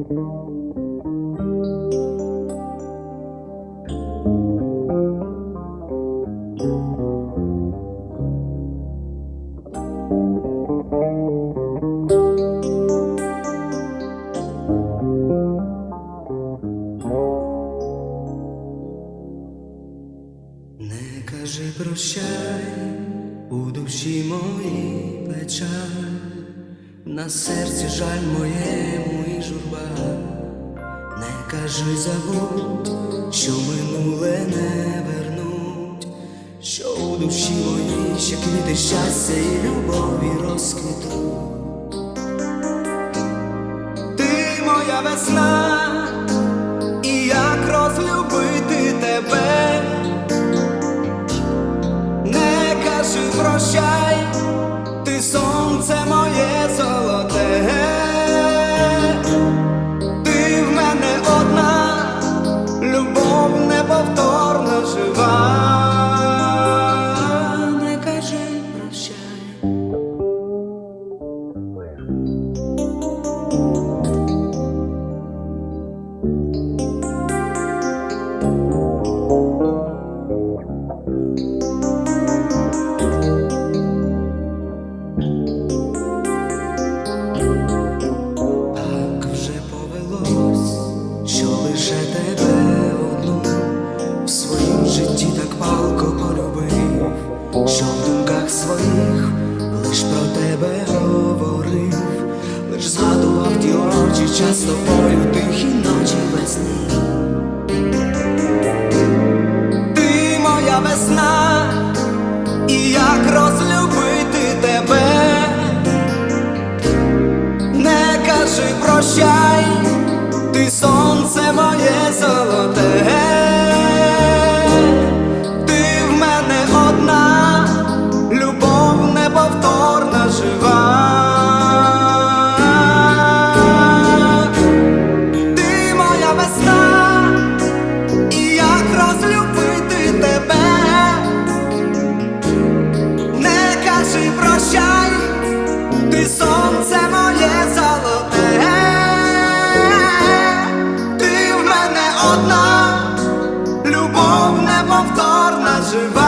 Не кажи прощай, у душі моїй печаль, на серці жаль моєму і журба, не кажи забудь, що минуле не вернуть, що у душі моїй ще квіти щастя і любові розквітуть. Ти моя весна, тебе говорив, лиш згадував ті очі, час з тобою тихі ночі весни. Ти моя весна, і як розлюбити тебе. Не кажи прощай, ти сонце моє золоте, survive.